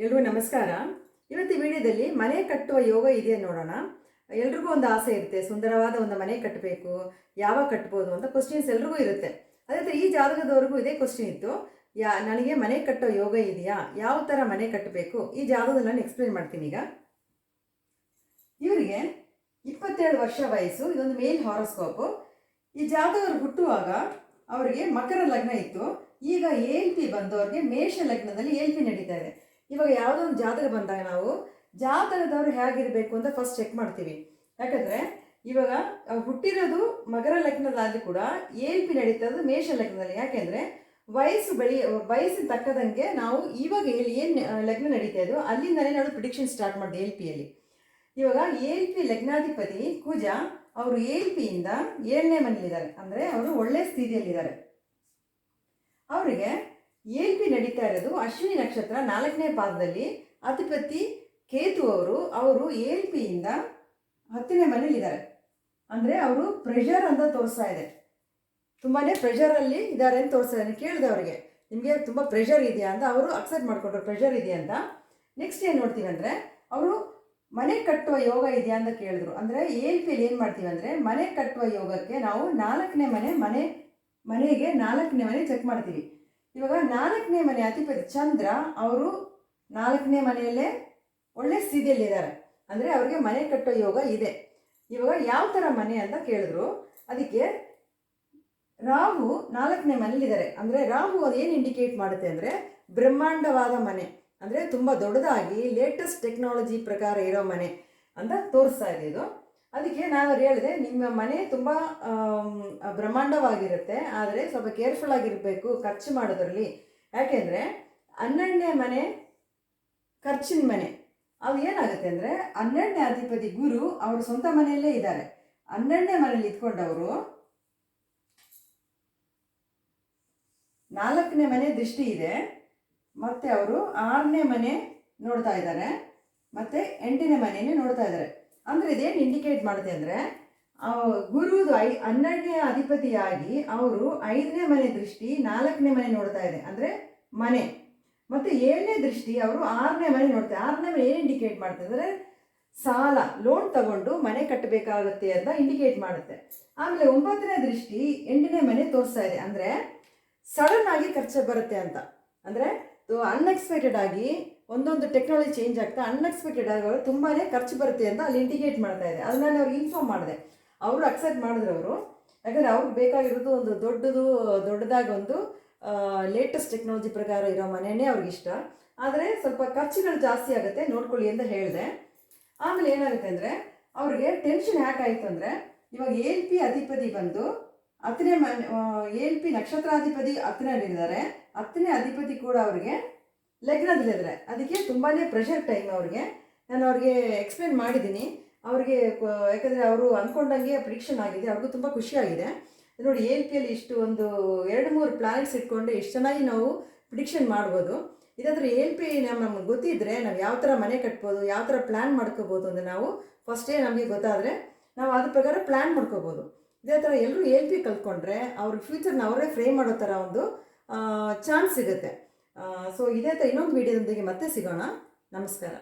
ಎಲ್ರಿಗೂ ನಮಸ್ಕಾರ. ಇವತ್ತು ವಿಡಿಯೋದಲ್ಲಿ ಮನೆ ಕಟ್ಟುವ ಯೋಗ ಇದೆ ನೋಡೋಣ. ಎಲ್ರಿಗೂ ಒಂದು ಆಸೆ ಇರುತ್ತೆ, ಸುಂದರವಾದ ಒಂದು ಮನೆ ಕಟ್ಟಬೇಕು ಯಾವಾಗ ಕಟ್ಬೋದು ಅಂತ ಕ್ವಶನ್ಸ್ ಎಲ್ರಿಗೂ ಇರುತ್ತೆ. ಅದೇ ಈ ಜಾತಕದವರೆಗೂ ಇದೇ ಕ್ವಶನ್ ಇತ್ತು. ಯಾ, ನನಗೆ ಮನೆ ಕಟ್ಟೋ ಯೋಗ ಇದೆಯಾ? ಯಾವ ಥರ ಮನೆ ಕಟ್ಟಬೇಕು? ಈ ಜಾತಕದಲ್ಲಿ ನಾನು ಎಕ್ಸ್ಪ್ಲೇನ್ ಮಾಡ್ತೀನಿ ಈಗ. ಇವರಿಗೆ ಇಪ್ಪತ್ತೇಳು ವರ್ಷ ವಯಸ್ಸು, ಇದೊಂದು ಮೇಲ್ ಹಾರೋಸ್ಕೋಪು ಈ ಜಾತಕರು ಹುಟ್ಟುವಾಗ ಅವರಿಗೆ ಮಕರ ಲಗ್ನ ಇತ್ತು. ಈಗ ಎಲ್ ಪಿ ಬಂದವ್ರಿಗೆ ಮೇಷ ಲಗ್ನದಲ್ಲಿ ಎಲ್ ಪಿ ನಡೀತಾ ಇದೆ. ಇವಾಗ ಯಾವುದೋ ಒಂದು ಜಾತಕ ಬಂದಾಗ ನಾವು ಜಾತಕದವ್ರು ಹೇಗಿರಬೇಕು ಅಂತ ಫಸ್ಟ್ ಚೆಕ್ ಮಾಡ್ತೀವಿ. ಯಾಕಂದರೆ ಇವಾಗ ಹುಟ್ಟಿರೋದು ಮಕರ ಲಗ್ನದಲ್ಲಿ ಕೂಡ ಎಲ್ ಪಿ ನಡೀತದ್ದು ಮೇಷ ಲಗ್ನದಲ್ಲಿ. ಯಾಕೆಂದರೆ ವಯಸ್ಸು ಬೆಳಿ ವಯಸ್ಸಿನ ತಕ್ಕದಂಗೆ ನಾವು ಇವಾಗ ಎಲ್ಲಿ ಏನು ಲಗ್ನ ನಡೀತಾ ಇದೋ ಅಲ್ಲಿಂದಲೇ ನಾವು ಪ್ರಿಡಿಕ್ಷನ್ ಸ್ಟಾರ್ಟ್ ಮಾಡಿದೆ ಎಲ್ ಪಿಯಲ್ಲಿ ಇವಾಗ ಎಲ್ ಪಿ ಲಗ್ನಾಧಿಪತಿ ಕುಜ ಅವರು ಎಲ್ ಪಿಯಿಂದ ಏಳನೇ ಮನೇಲಿದ್ದಾರೆ ಅಂದರೆ ಅವರು ಒಳ್ಳೆ ಸ್ಥಿತಿಯಲ್ಲಿದ್ದಾರೆ. ಅವರಿಗೆ ನಡೀತಾ ಇರೋದು. ಅಶ್ವಿನಿ ನಕ್ಷತ್ರ ನಾಲ್ಕನೇ ಪಾದದಲ್ಲಿ ಅಧಿಪತಿ ಕೇತು ಅವರು ಅವರು ಎಲ್ ಪಿಯಿಂದ ಹತ್ತನೇ ಮನೇಲಿದ್ದಾರೆ ಅಂದರೆ ಅವರು ಪ್ರೆಷರ್ ಅಂತ ತೋರಿಸ್ತಾ ಇದೆ. ತುಂಬಾ ಪ್ರೆಷರಲ್ಲಿ ಇದ್ದಾರೆ ಅಂತ ತೋರಿಸ್ತಾ ಕೇಳಿದೆ ಅವರಿಗೆ ನಿಮಗೆ ತುಂಬ ಪ್ರೆಷರ್ ಇದೆಯಾ? ಅಂತ ಅವರು ಅಕ್ಸೆಪ್ಟ್ ಮಾಡಿಕೊಂಡ್ರು. ಪ್ರೆಷರ್ ಇದೆಯಾ? ಅಂತ. ನೆಕ್ಸ್ಟ್ ಏನು ನೋಡ್ತೀವಿ ಅಂದರೆ, ಅವರು ಮನೆ ಕಟ್ಟುವ ಯೋಗ ಇದೆಯಾ ಅಂತ ಕೇಳಿದ್ರು. ಅಂದರೆ ಎಲ್ ಪಿಲಿ ಏನು ಮಾಡ್ತೀವಿ ಅಂದರೆ, ಮನೆ ಕಟ್ಟುವ ಯೋಗಕ್ಕೆ ನಾವು ನಾಲ್ಕನೇ ಮನೆ ಮನೆ, ಮನೆಗೆ ನಾಲ್ಕನೇ ಮನೆ ಚೆಕ್ ಮಾಡ್ತೀವಿ. ಇವಾಗ ನಾಲ್ಕನೇ ಮನೆ ಅಧಿಪತಿ ಚಂದ್ರ ಅವರು ನಾಲ್ಕನೇ ಮನೆಯಲ್ಲೇ ಒಳ್ಳೆ ಸ್ಥಿತಿಯಲ್ಲಿದ್ದಾರೆ ಅಂದರೆ ಅವರಿಗೆ ಮನೆ ಕಟ್ಟೋ ಯೋಗ ಇದೆ. ಇವಾಗ ಯಾವ ಥರ ಮನೆ ಅಂತ ಕೇಳಿದ್ರು, ಅದಕ್ಕೆ ರಾಹು ನಾಲ್ಕನೇ ಮನೆಯಲ್ಲಿದ್ದಾರೆ. ಅಂದರೆ ರಾಹು ಅದು ಏನು ಇಂಡಿಕೇಟ್ ಮಾಡುತ್ತೆ ಅಂದರೆ ಬ್ರಹ್ಮಾಂಡವಾದ ಮನೆ. ಅಂದರೆ ತುಂಬ ದೊಡ್ಡದಾಗಿ ಲೇಟೆಸ್ಟ್ ಟೆಕ್ನಾಲಜಿ ಪ್ರಕಾರ ಇರೋ ಮನೆ ಅಂತ ತೋರಿಸ್ತಾ ಇದೆ ಇದು. ಅದಕ್ಕೆ ನಾನು ಹೇಳಿದೆ, ನಿಮ್ಮ ಮನೆ ತುಂಬ ಬ್ರಹ್ಮಾಂಡವಾಗಿರುತ್ತೆ, ಆದರೆ ಸ್ವಲ್ಪ ಕೇರ್ಫುಲ್ ಆಗಿರಬೇಕು ಖರ್ಚು ಮಾಡೋದ್ರಲ್ಲಿ. ಯಾಕೆಂದರೆ ಹನ್ನೆರಡನೇ ಮನೆ, ಖರ್ಚಿನ ಮನೆ. ಅದು ಏನಾಗುತ್ತೆ ಅಂದರೆ, ಹನ್ನೆರಡನೇ ಅಧಿಪತಿ ಗುರು ಅವ್ರ ಸ್ವಂತ ಮನೆಯಲ್ಲೇ ಇದ್ದಾರೆ. ಹನ್ನೆರಡನೇ ಮನೇಲಿ ಇದ್ಕೊಂಡವರು ನಾಲ್ಕನೇ ಮನೆ ದೃಷ್ಟಿ ಇದೆ, ಮತ್ತು ಅವರು ಆರನೇ ಮನೆ ನೋಡ್ತಾ ಇದ್ದಾರೆ, ಮತ್ತು ಎಂಟನೇ ಮನೆಯೇ ನೋಡ್ತಾ ಇದ್ದಾರೆ. ಅಂದರೆ ಇದೇನು ಇಂಡಿಕೇಟ್ ಮಾಡುತ್ತೆ ಅಂದರೆ ಗುರುದು ಐ, ಹನ್ನೆರಡನೇ ಅಧಿಪತಿಯಾಗಿ ಅವರು ಐದನೇ ಮನೆ ದೃಷ್ಟಿ, ನಾಲ್ಕನೇ ಮನೆ ನೋಡ್ತಾ ಇದೆ. ಅಂದರೆ ಮನೆ. ಮತ್ತು ಏಳನೇ ದೃಷ್ಟಿ ಅವರು ಆರನೇ ಮನೆ ನೋಡ್ತಾರೆ ಆರನೇ ಮನೆ ಏನು ಇಂಡಿಕೇಟ್ ಮಾಡ್ತಾರೆ ಅಂದರೆ, ಸಾಲ ಲೋನ್ ತಗೊಂಡು ಮನೆ ಕಟ್ಟಬೇಕಾಗುತ್ತೆ ಅಂತ ಇಂಡಿಕೇಟ್ ಮಾಡುತ್ತೆ. ಆಮೇಲೆ ಒಂಬತ್ತನೇ ದೃಷ್ಟಿ ಎಂಟನೇ ಮನೆ ತೋರಿಸ್ತಾ ಇದೆ. ಅಂದರೆ ಸಡನ್ ಆಗಿ ಖರ್ಚು ಬರುತ್ತೆ ಅಂತ. ಅಂದರೆ ಅನ್ಎಕ್ಸ್ಪೆಕ್ಟೆಡ್ ಆಗಿ ಒಂದೊಂದು ಟೆಕ್ನಾಲಜಿ ಚೇಂಜ್ ಆಗ್ತಾ ಅನ್ಎಕ್ಸ್ಪೆಕ್ಟೆಡ್ ಆಗಿ ತುಂಬಾ ಖರ್ಚು ಬರುತ್ತೆ ಅಂತ ಅಲ್ಲಿ ಇಂಡಿಕೇಟ್ ಮಾಡ್ತಾ ಇದೆ. ಅದನ್ನ ನಾನು ಅವ್ರಿಗೆ ಇನ್ಫಾರ್ಮ್ ಮಾಡಿದೆ. ಅವರು ಅಕ್ಸೆಪ್ಟ್ ಮಾಡಿದ್ರು ಅವರು. ಯಾಕಂದರೆ ಅವ್ರಿಗೆ ಬೇಕಾಗಿರೋದು ಒಂದು ದೊಡ್ಡದು, ದೊಡ್ಡದಾಗಿ ಒಂದು ಲೇಟೆಸ್ಟ್ ಟೆಕ್ನಾಲಜಿ ಪ್ರಕಾರ ಇರೋ ಮನೆಯೇ ಅವ್ರಿಗೆ ಇಷ್ಟ. ಆದರೆ ಸ್ವಲ್ಪ ಖರ್ಚುಗಳು ಜಾಸ್ತಿ ಆಗುತ್ತೆ, ನೋಡ್ಕೊಳ್ಳಿ ಅಂತ ಹೇಳಿದೆ. ಆಮೇಲೆ ಏನಾಗುತ್ತೆ ಅಂದರೆ, ಅವ್ರಿಗೆ ಟೆನ್ಷನ್ ಯಾಕಾಯಿತು ಅಂದರೆ, ಇವಾಗ ಎಲ್ ಪಿ ಅಧಿಪತಿ ಬಂದು ಹತ್ತನೇ ಮನೆ ಎಲ್ ಪಿ ನಕ್ಷತ್ರಾಧಿಪತಿ ಹತ್ತನೇಲಿದ್ದಾರೆ ಹತ್ತನೇ ಅಧಿಪತಿ ಕೂಡ ಅವರಿಗೆ ಲಗ್ನದಲ್ಲಿದ್ದಾರೆ ಅದಕ್ಕೆ ತುಂಬಾ ಪ್ರೆಷರ್ ಟೈಮ್ ಅವ್ರಿಗೆ. ನಾನು ಅವ್ರಿಗೆ ಎಕ್ಸ್ಪ್ಲೇನ್ ಮಾಡಿದ್ದೀನಿ. ಅವ್ರಿಗೆ ಯಾಕಂದರೆ ಅವರು ಅಂದ್ಕೊಂಡಂಗೆ ಪ್ರಿಡಿಕ್ಷನ್ ಆಗಿದೆ. ಅವ್ರಿಗೂ ತುಂಬ ಖುಷಿಯಾಗಿದೆ ನೋಡಿ ಎಲ್ ಪಿಯಲ್ಲಿ ಇಷ್ಟು ಒಂದು ಎರಡು ಮೂರು ಪ್ಲಾನೆಟ್ಸ್ ಇಟ್ಕೊಂಡು ಇಷ್ಟು ಚೆನ್ನಾಗಿ ನಾವು ಪ್ರಿಡಿಕ್ಷನ್ ಮಾಡ್ಬೋದು. ಇದಾದರೆ ಎಲ್ ಪಿ ನಮ್ಗೆ ಗೊತ್ತಿದ್ದರೆ ನಾವು ಯಾವ ಥರ ಮನೆ ಕಟ್ಬೋದು, ಯಾವ ಥರ ಪ್ಲ್ಯಾನ್ ಮಾಡ್ಕೋಬೋದು ಅಂದರೆ ನಾವು ಫಸ್ಟೇ ನಮಗೆ ಗೊತ್ತಾದರೆ ನಾವು ಅದ್ರ ಪ್ರಕಾರ ಪ್ಲ್ಯಾನ್ ಮಾಡ್ಕೋಬೋದು. ಇದೇ ಥರ ಎಲ್ಲರೂ ಎಲ್ ಪಿ ಕಲ್ತ್ಕೊಂಡ್ರೆ ಅವ್ರ ಫ್ಯೂಚರ್ನ ಅವರೇ ಫ್ರೇಮ್ ಮಾಡೋ ಥರ ಒಂದು ಚಾನ್ಸ್ ಸಿಗುತ್ತೆ. ಸೊ ಇದೇ ಥರ ಇನ್ನೊಂದು ವೀಡಿಯೋದೊಂದಿಗೆ ಮತ್ತೆ ಸಿಗೋಣ. ನಮಸ್ಕಾರ.